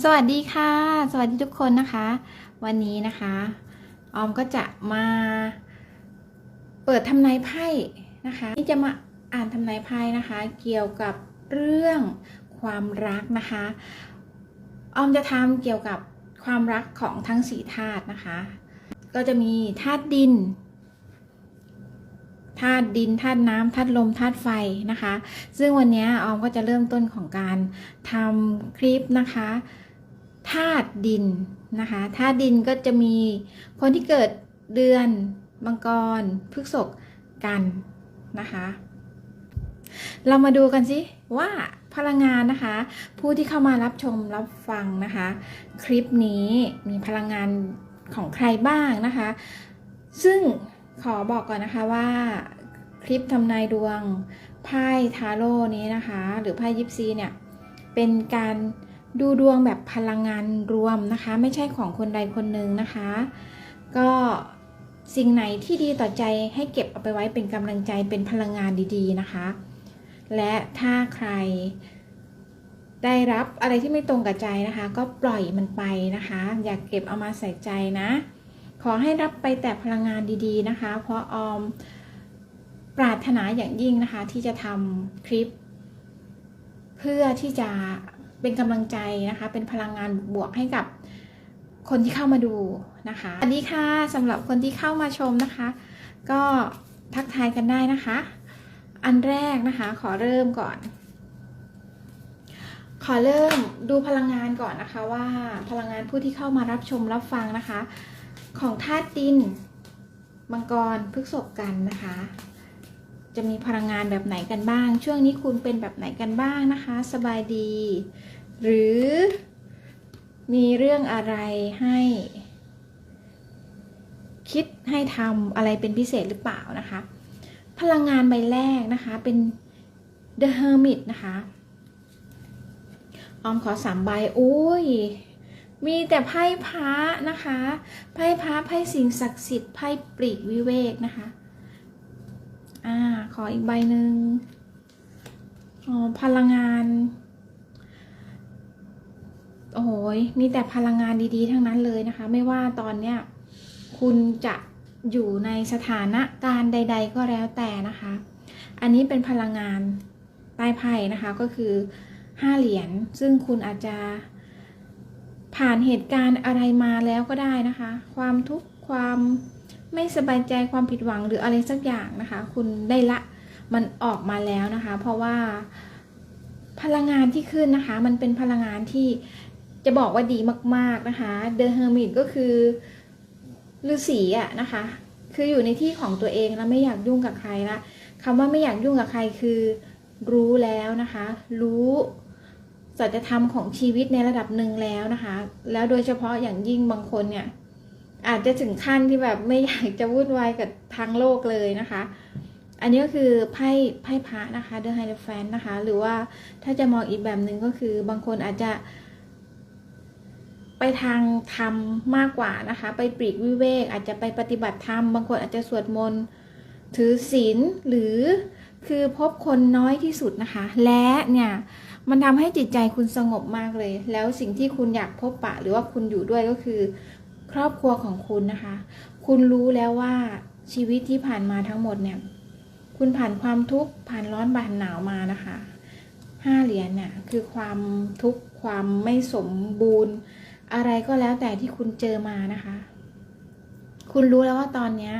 สวัสดีค่ะ สวัสดีทุกคนนะคะ วันนี้นะคะ ออมก็จะมา เปิดทำนายไพ่นะคะที่จะมาอ่านทำนายไพ่นะคะ เกี่ยวกับเรื่องความรักนะคะ ออมจะทำเกี่ยวกับความรักของทั้งสี่ธาตุนะคะ ก็จะมีธาตุดิน ธาตุดินธาตุน้ำธาตุลมธาตุไฟนะคะ ซึ่งวันนี้ออมก็จะเริ่มต้นของการทำคลิปนะคะธาตุดินนะคะธาตุดินก็จะมีคนที่เกิดเดือนมังกรพฤกษภกันนะคะ เรามาดูกันสิว่าพลังงานนะคะ ผู้ที่เข้ามารับชมรับฟังนะคะ คลิปนี้มีพลังงานของใครบ้างนะคะ ซึ่ง ขอบอกก่อนนะคะว่าคลิปทำนายดวงไพ่ทาโร่นี้นะคะ หรือไพ่ยิปซีเนี่ย เป็นการดูดวงแบบพลังงานรวมนะคะ ไม่ใช่ของคนใดคนหนึ่งนะคะ ก็สิ่งไหนที่ดีต่อใจให้เก็บเอาไปไว้เป็นกำลังใจเป็นพลังงานดีๆนะคะ และถ้าใครได้รับอะไรที่ไม่ตรงกับใจนะคะ ก็ปล่อยมันไปนะคะ อย่าเก็บเอามาใส่ใจนะ ขอให้รับไปแต่พลังงานดีๆนะคะ เพราะออมปรารถนาอย่างยิ่งนะคะ ที่จะทำคลิป เพื่อที่จะเป็นกำลังใจนะคะ เป็นพลังงานบวกให้กับคนที่เข้ามาดูนะคะสวัสดีค่ะสำหรับคนที่เข้ามาชมนะคะ ก็ทักทายกันได้นะคะ อันแรกนะคะ ขอเริ่มก่อน ขอเริ่มดูพลังงานก่อนนะคะ ว่าพลังงานผู้ที่เข้ามารับชมรับฟังนะคะ ของธาตุดิน มังกรพฤษภกันนะคะ จะมีพลังงานแบบไหนกันบ้าง ช่วงนี้คุณเป็นแบบไหนกันบ้างนะคะ สบายดี หรือมีเรื่องอะไรให้ คิดให้ทำอะไรเป็นพิเศษหรือเปล่านะคะ พลังงานใบแรกนะคะเป็น The Hermit นะคะ ออมขอสามใบโอ้ย มีแต่ไพ่พระนะคะ ไพ่พระไพ่สิ่งศักดิ์สิทธิ์ไพ่ปลีกวิเวกนะคะ อ่า ขออีกใบหนึ่งอ๋อพลังงาน โอ้โหยมีแต่พลังงานดีๆ ทั้งนั้นเลยนะคะ ไม่ว่าตอนเนี้ยคุณจะอยู่ในสถานะการใด ๆ ก็แล้วแต่นะคะ อันนี้เป็นพลังงานใต้ไพ่นะคะก็คือห้าเหรียญซึ่งคุณอาจจะ ผ่านเหตุการณ์อะไรมาแล้วก็ได้นะคะ ความทุกข์ความไม่สบายใจความผิดหวังหรืออะไรสักอย่างนะคะ คุณได้ละมันออกมาแล้วนะคะ เพราะว่าพลังงานที่ขึ้นนะคะ มันเป็นพลังงานที่จะบอกว่าดีมาก ๆนะคะ The Hermit ก็คือฤาษีอะนะคะ คืออยู่ในที่ของตัวเองแล้วไม่อยากยุ่งกับใครละคำว่าไม่อยากยุ่งกับใครคือ รู้แล้วนะคะ รู้ สัจธรรมของชีวิตในระดับหนึ่งแล้วนะคะ แล้วโดยเฉพาะอย่างยิ่งบางคนเนี่ย อาจจะถึงขั้นที่แบบไม่อยากจะวุ่นวายกับทางโลกเลยนะคะ อันนี้ก็คือไพ่ไพ่พระนะคะ The h i e r o p h a n t นะคะ หรือว่าถ้าจะมองอีกแบบหนึ่งก็คือบางคนอาจจะ ไปทางธรรมมากกว่านะคะ ไปปลีกวิเวก อาจจะไปปฏิบัติธรรม บางคนอาจจะสวดมนต์ถือศีลหรือคือพบคนน้อยที่สุดนะคะ และเนี่ย มันทำให้จิตใจคุณสงบมากเลย แล้วสิ่งที่คุณอยากพบปะ หรือว่าคุณอยู่ด้วยก็คือ ครอบครัวของคุณนะคะ คุณรู้แล้วว่าชีวิตที่ผ่านมาทั้งหมดเนี่ย คุณผ่านความทุกข์ผ่านร้อนผ่านหนาวมานะคะห้าเหรียญเนี่ยคือความทุกข์ความไม่สมบูรณ์ อะไรก็แล้วแต่ที่คุณเจอมานะคะ คุณรู้แล้วว่าตอนเนี้ย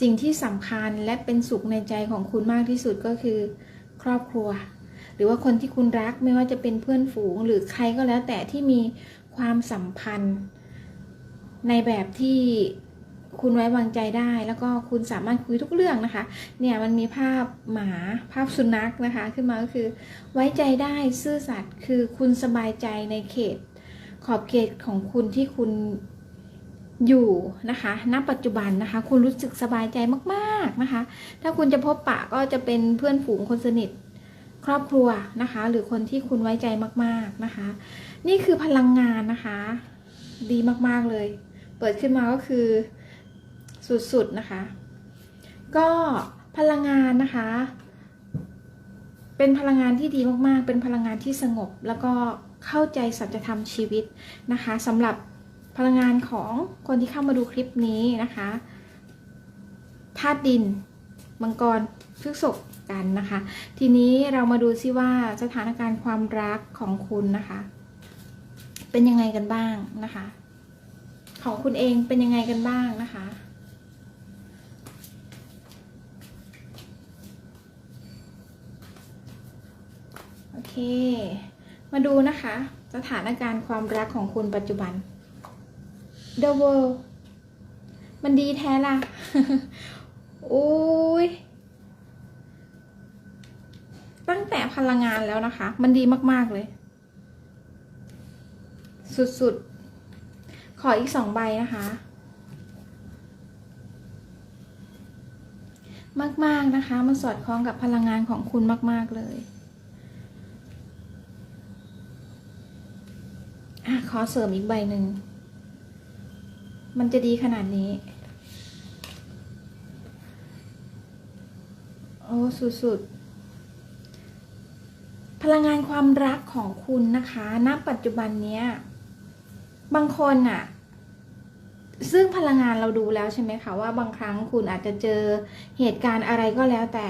สิ่งที่สำคัญและเป็นสุขในใจของคุณมากที่สุดก็คือ ครอบครัว หรือว่าคนที่คุณรักไม่ว่าจะเป็นเพื่อนฝูง หรือใครก็แล้วแต่ที่มีความสัมพันธ์ ในแบบที่คุณไว้วางใจได้ แล้วก็คุณสามารถคุยทุกเรื่องนะคะ เนี่ยมันมีภาพหมาภาพสุนัขนะคะ ขึ้นมาก็คือไว้ใจได้ซื่อสัตย์คือคุณสบายใจในเขต ขอบเขตของคุณที่คุณอยู่นะคะ ณ ปัจจุบันนะคะ คุณรู้สึกสบายใจมาก ๆ นะคะ ถ้าคุณจะพบปะก็จะเป็นเพื่อนฝูงคนสนิท ครอบครัวนะคะ หรือคนที่คุณไว้ใจมากๆนะคะ นี่คือพลังงานนะคะ ดีมากๆเลย เปิดขึ้นมาก็คือสุดๆนะคะ ก็พลังงานนะคะ เป็นพลังงานที่ดีมากๆ เป็นพลังงานที่สงบ แล้วก็เข้าใจสัจธรรมชีวิตนะคะสำหรับพลังงานของคนที่เข้ามาดูคลิปนี้นะคะธาตุดิน มังกรพฤษภ กันนะคะ ทีนี้เรามาดูซิว่าสถานการณ์ความรักของคุณนะคะ เป็นยังไงกันบ้างนะคะ ของคุณเองเป็นยังไงกันบ้างนะคะโอเค มาดูนะคะ สถานการณ์ความรักของคุณปัจจุบัน The World มันดีแท้ล่ะ โอ้ย ตั้งแต่พลังงานแล้วนะคะ มันดีมาก ๆ เลย สุด ๆ ขออีกสองใบนะคะ มาก ๆ นะคะ มันสอดคล้องกับพลังงานของคุณมาก ๆ เลยอะขอเสริมอีกใบหนึ่ง มันจะดีขนาดนี้ โอ้ สุด ๆ พลังงานความรักของคุณนะคะณปัจจุบันเนี้ยบางคนอะซึ่งพลังงานเราดูแล้วใช่ไหมคะว่าบางครั้งคุณอาจจะเจอเหตุการณ์อะไรก็แล้วแต่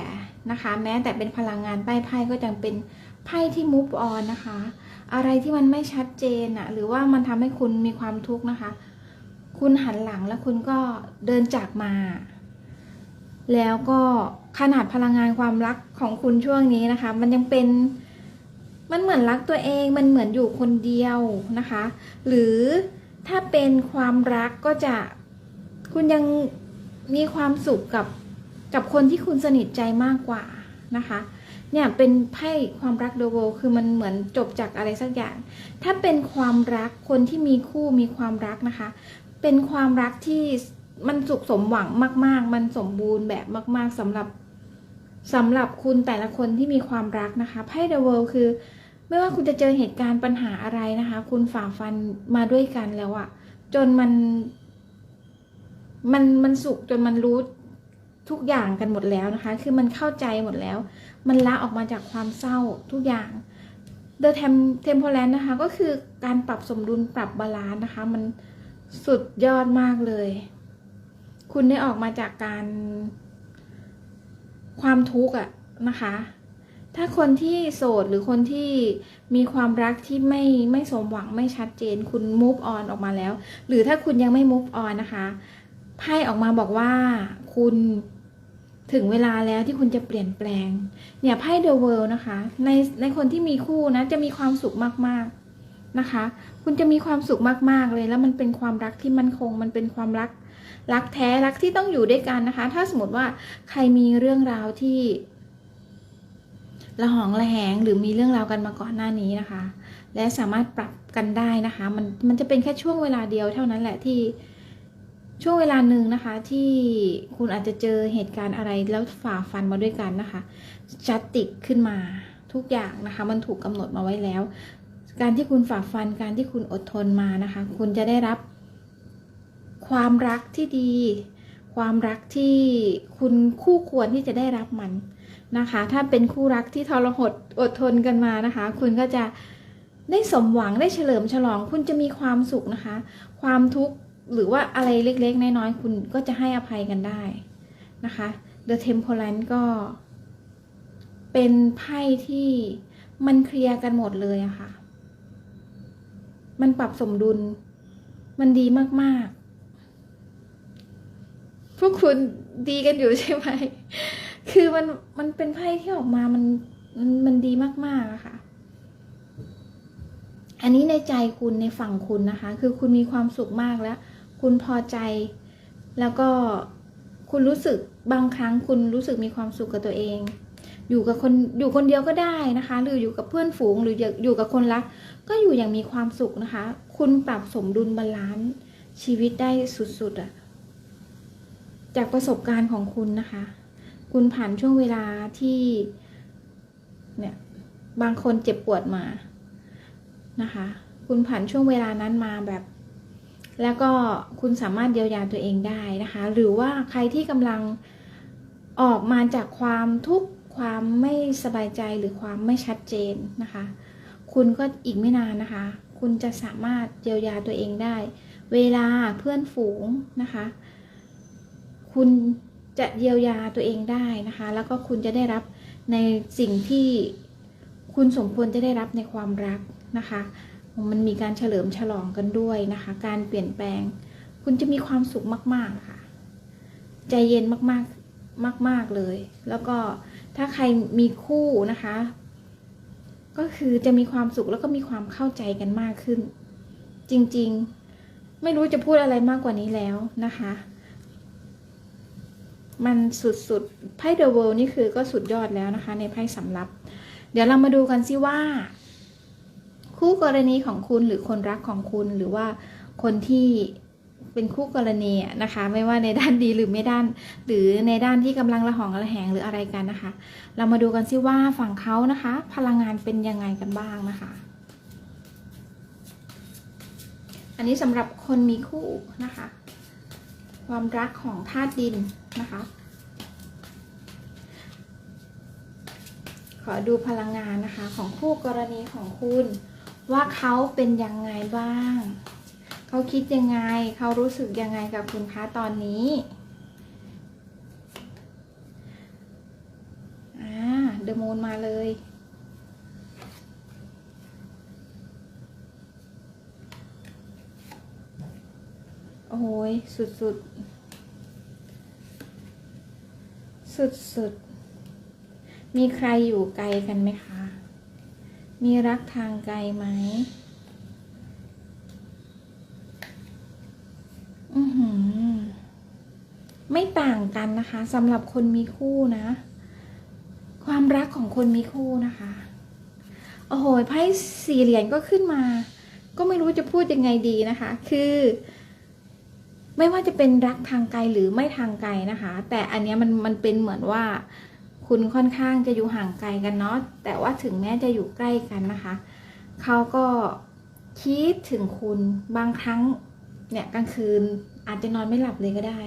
นะคะ แม้แต่เป็นพลังงานใต้ไพ่ก็ยังเป็นไพ่ที่ move on นะคะ อะไรที่มันไม่ชัดเจนอะหรือว่ามันทำให้คุณมีความทุกข์นะคะ คุณหันหลังแล้วคุณก็เดินจากมา แล้วก็ขนาดพลังงานความรักของคุณช่วงนี้นะคะ มันยังเป็น มันเหมือนรักตัวเองมันเหมือนอยู่คนเดียวนะคะ หรือถ้าเป็นความรักก็จะคุณยังมีความสุขกับกับคนที่คุณสนิทใจมากกว่านะคะเนี่ยเป็นไพ่ความรักโดโวคือมันเหมือนจบจากอะไรสักอย่าง ถ้าเป็นความรักคนที่มีคู่มีความรักนะคะ เป็นความรักที่มันสุขสมหวังมาก ๆ มันสมบูรณ์แบบมาก ๆสำหรับสำหรับคุณแต่ละคนที่มีความรักนะคะไพ่เดอะเวิลด์คือ ไม่ว่าคุณจะเจอเหตุการณ์ปัญหาอะไรนะคะ คุณฝ่าฟันมาด้วยกันแล้วอะจนมัน มันมันสุขจนมันรู้ทุกอย่างกันหมดแล้วนะคะ คือมันเข้าใจหมดแล้ว มันละออกมาจากความเศร้าทุกอย่าง The Tem Temporal นะคะ ก็คือการปรับสมดุลปรับบาลานซ์นะคะ มันสุดยอดมากเลย คุณได้ออกมาจากการความทุกข์อะนะคะ ถ้าคนที่โสดหรือคนที่มีความรักที่ไม่ไม่สมหวังไม่ชัดเจน คุณ move on ออกมาแล้ว หรือถ้าคุณยังไม่ move on นะคะไพ่ออกมาบอกว่าคุณถึงเวลาแล้วที่คุณจะเปลี่ยนแปลง เนี่ยไพ่ The World นะคะ ในในคนที่มีคู่นะ จะมีความสุขมากๆนะคะ คุณจะมีความสุขมากๆเลย แล้วมันเป็นความรักที่มั่นคง มันเป็นความรัก รักแท้รักที่ต้องอยู่ด้วยกันนะคะ ถ้าสมมติว่าใครมีเรื่องราวที่ ระหองระแหงหรือมีเรื่องราวกันมาก่อนหน้านี้นะคะ และสามารถปรับกันได้นะคะ มันมันจะเป็นแค่ช่วงเวลาเดียวเท่านั้นแหละที่ช่วงเวลาหนึ่งนะคะ ที่คุณอาจจะเจอเหตุการณ์อะไรแล้วฝ่าฟันมาด้วยกันนะคะจัดติกขึ้นมาทุกอย่างนะคะ มันถูกกำหนดมาไว้แล้ว การที่คุณฝ่าฟันการที่คุณอดทนมานะคะ คุณจะได้รับ ความรักที่ดี ความรักที่คุณคู่ควรที่จะได้รับมัน นะคะ ถ้าเป็นคู่รักที่ทรหดอดทนกันมานะคะ คุณก็จะได้สมหวังได้เฉลิมฉลอง คุณจะมีความสุขนะคะ ความทุกข์หรือว่าอะไรเล็กๆ น้อยๆ คุณก็จะให้อภัยกันได้นะคะ The Temperance ก็ เป็นไพ่ที่มันเคลียร์กันหมดเลยอะค่ะ มันปรับสมดุล มันดีมากๆ พวกคุณดีกันอยู่ใช่ไหม คือมันมันเป็นไพ่ที่ออกมามันมันมันดีมากๆอะค่ะ อันนี้ในใจคุณในฝั่งคุณนะคะ คือคุณมีความสุขมากแล้ว คุณพอใจ แล้วก็คุณรู้สึกบางครั้งคุณรู้สึกมีความสุขกับตัวเอง อยู่กับคนอยู่คนเดียวก็ได้นะคะ หรืออยู่กับเพื่อนฝูงหรืออยู่กับคนรัก ก็อยู่อย่างมีความสุขนะคะ คุณปรับสมดุลบาลานซ์ชีวิตได้สุดๆอะจากประสบการณ์ของคุณนะคะ คุณผ่านช่วงเวลาที่เนี่ยบางคนเจ็บปวดมานะคะ คุณผ่านช่วงเวลานั้นมาแบบ แล้วก็คุณสามารถเยียวยาตัวเองได้นะคะ หรือว่าใครที่กำลังออกมาจากความทุกข์ความไม่สบายใจหรือความไม่ชัดเจนนะคะ คุณก็อีกไม่นานนะคะ คุณจะสามารถเยียวยาตัวเองได้ เวลาเพื่อนฝูงนะคะ คุณ จะเยียวยาตัวเองได้นะคะ แล้วก็คุณจะได้รับในสิ่งที่คุณสมควรจะได้รับในความรักนะคะ มันมีการเฉลิมฉลองกันด้วยนะคะ การเปลี่ยนแปลง คุณจะมีความสุขมาก ๆ ค่ะ ใจเย็นมากๆ มาก ๆ เลย แล้วก็ถ้าใครมีคู่นะคะ ก็คือจะมีความสุขแล้วก็มีความเข้าใจกันมากขึ้น จริง ๆ ไม่รู้จะพูดอะไรมากกว่านี้แล้วนะคะ มันสุดๆไพ่เดอะเวิลด์นี่คือก็สุดยอดแล้วนะคะ ในไพ่สำรับ เดี๋ยวเรามาดูกันสิว่า คู่กรณีของคุณหรือคนรักของคุณหรือว่าคนที่เป็นคู่กรณีนะคะ ไม่ว่าในด้านดีหรือไม่ด้าน หรือในด้านที่กำลังระหองระแหงหรืออะไรกันนะคะ เรามาดูกันสิว่าฝั่งเขานะคะ พลังงานเป็นยังไงกันบ้างนะคะ อันนี้สำหรับคนมีคู่นะคะ ความรักของธาตุดินนะคะ ขอดูพลังงานนะคะของคู่กรณีของคุณ ว่าเขาเป็นยังไงบ้าง เขาคิดยังไง เขารู้สึกยังไงกับคุณคะตอนนี้อ่าเดอะมูนมาเลย โอ้ยสุดสุดสุดสุดมีใครอยู่ไกลกันไหมคะ มีรักทางไกลไหม อือหือ ไม่ต่างกันนะคะสำหรับคนมีคู่นะ ความรักของคนมีคู่นะคะ โอ้โห ไพ่สี่เหรียญก็ขึ้นมา ก็ไม่รู้จะพูดยังไงดีนะคะ คือ ไม่ว่าจะเป็นรักทางไกลหรือไม่ทางไกลนะคะ แต่อันนี้มันมันเป็นเหมือนว่า คุณค่อนข้างจะอยู่ห่างไกลกันเนาะแต่ว่าถึงแม้จะอยู่ใกล้กันนะคะเขาก็คิดถึงคุณบางครั้งเนี่ยกลางคืนอาจจะนอนไม่หลับเลยก็ได้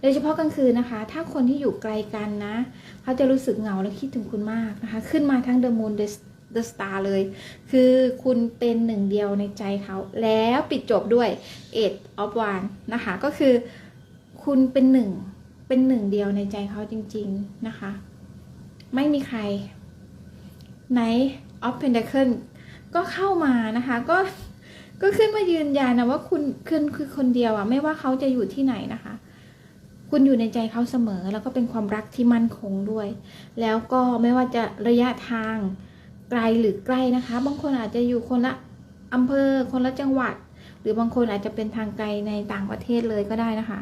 โดยเฉพาะกลางคืนนะคะ ถ้าคนที่อยู่ไกลกันนะเขาจะรู้สึกเหงาและคิดถึงคุณมากนะคะ ขึ้นมาทั้ง The Moon The The Star เเดอะสตาร์เลย คือคุณเป็นหนึ่งเดียวในใจเขา แล้วปิดจบด้วย Eight of Wands นะคะ ก็คือคุณเป็นหนึ่ง เป็นหนึ่งเดียวในใจเขาจริง ๆ นะคะ ไม่มีใครไหน of Pentacle ก็เข้ามานะคะ ก็ก็ขึ้นมายืนยันนะว่าคุณคุณคือคนเดียวอะไม่ว่าเขาจะอยู่ที่ไหนนะคะ คุณอยู่ในใจเขาเสมอแล้วก็เป็นความรักที่มั่นคงด้วย แล้วก็ไม่ว่าจะระยะทาง ไกลหรือใกล้นะคะ บางคนอาจจะอยู่คนละอำเภอคนละจังหวัด หรือบางคนอาจจะเป็นทางไกลในต่างประเทศเลยก็ได้นะคะ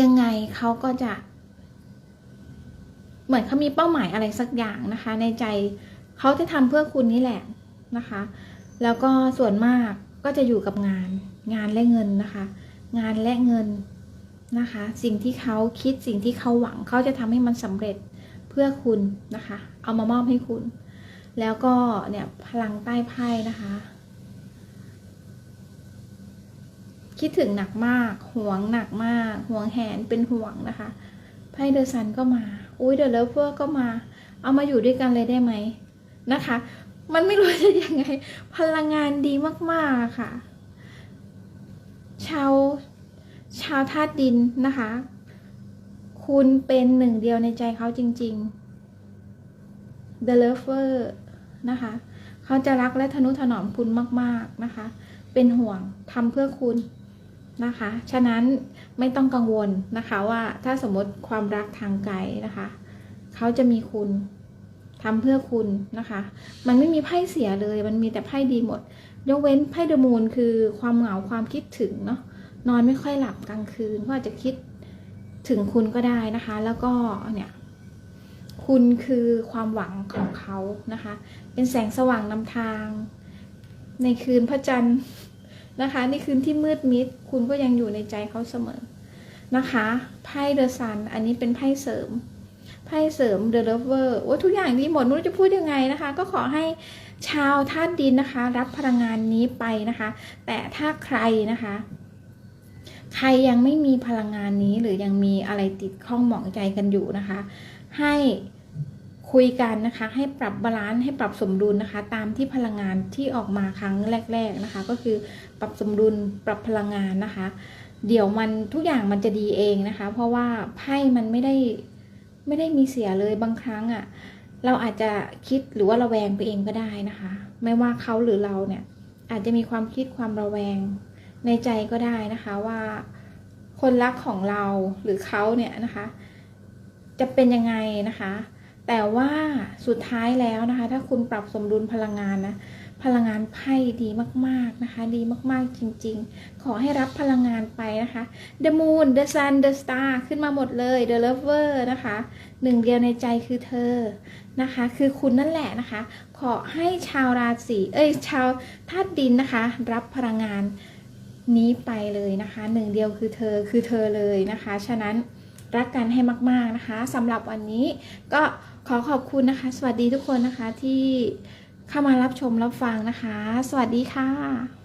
ยังไงเขาก็จะ เหมือนเขามีเป้าหมายอะไรสักอย่างนะคะ ในใจเขาจะทำเพื่อคุณนี่แหละนะคะ แล้วก็ส่วนมากก็จะอยู่กับงาน งานและเงินนะคะ งานและเงินนะคะ สิ่งที่เขาคิดสิ่งที่เขาหวังเขาจะทำให้มันสำเร็จ พื่อคุณนะคะ เอามามอบให้คุณ แล้วก็เนี่ยพลังใต้ไพ่นะคะ คิดถึงหนักมาก ห่วงหนักมาก ห่วงแหนเป็นห่วงนะคะไพ่เดอะซันก็มา อุ้ยเดอะเลิฟเวอร์ก็มา เอามาอยู่ด้วยกันเลยได้ไหมนะคะ มันไม่รู้จะยังไง พลังงานดีมากๆค่ะ ชาวชาวธาตุดินนะคะ คุณเป็นหนึ่งเดียวในใจเขาจริง ๆ The Lover นะคะ เขาจะรักและทนุถนอมคุณมาก ๆ นะคะ เป็นห่วงทำเพื่อคุณนะคะ ฉะนั้นไม่ต้องกังวลนะคะว่าถ้าสมมติความรักทางไกลนะคะ เขาจะมีคุณทำเพื่อคุณนะคะ มันไม่มีไพ่เสียเลย มันมีแต่ไพ่ดีหมด ยกเว้นไพ่เดอะมูนคือความเหงาความคิดถึงเนาะ นอนไม่ค่อยหลับกลางคืนก็อาจจะคิด ถึงคุณก็ได้นะคะ แล้วก็เนี่ยคุณคือความหวังของเขานะคะ เป็นแสงสว่างนำทาง ในคืนพระจันทร์นะคะ ในคืนที่มืดมิด คุณก็ยังอยู่ในใจเขาเสมอนะคะไพ่เดอะซันอันนี้เป็นไพ่เสริมไพ่เสริม The Lover โอ้ทุกอย่างดีหมดไม่รู้จะพูดยังไงนะคะ ก็ขอให้ชาวธาตุดินนะคะ รับพลังงานนี้ไปนะคะ แต่ถ้าใครนะคะ ใครยังไม่มีพลังงานนี้หรือยังมีอะไรติดข้องหมองใจกันอยู่นะคะ ให้คุยกันนะคะ ให้ปรับบาลานซ์ให้ปรับสมดุลนะคะ ตามที่พลังงานที่ออกมาครั้งแรก ๆนะคะ ก็คือปรับสมดุลปรับพลังงานนะคะ เดี๋ยวมันทุกอย่างมันจะดีเองนะคะ เพราะว่าไพ่มันไม่ได้ไม่ได้มีเสียเลยบางครั้งอะ่ะเราอาจจะคิดหรือว่าระแวงไปเองก็ได้นะคะ ไม่ว่าเขาหรือเราเนี่ยอาจจะมีความคิดความระแวง ในใจก็ได้นะคะว่าคนรักของเราหรือเขาเนี่ยนะคะ จะเป็นยังไงนะคะ แต่ว่าสุดท้ายแล้วนะคะ ถ้าคุณปรับสมดุลพลังงานนะพลังงานไพ่ดีมาก ๆ นะคะ ดีมากๆจริง ๆ ขอให้รับพลังงานไปนะคะ The Moon The Sun The Star ขึ้นมาหมดเลย The Lover นะคะ หนึ่งเดียวในใจคือเธอนะคะ คือคุณนั่นแหละนะคะ ขอให้ชาวราศีเอ้ยชาวธาตุดินนะคะ รับพลังงาน นี้ไปเลยนะคะหนึ่งเดียวคือเธอคือเธอเลยนะคะ ฉะนั้นรักกันให้มาก ๆนะคะสำหรับวันนี้ก็ขอขอบคุณนะคะ สวัสดีทุกคนนะคะที่เข้ามารับชมรับฟังนะคะ สวัสดีค่ะ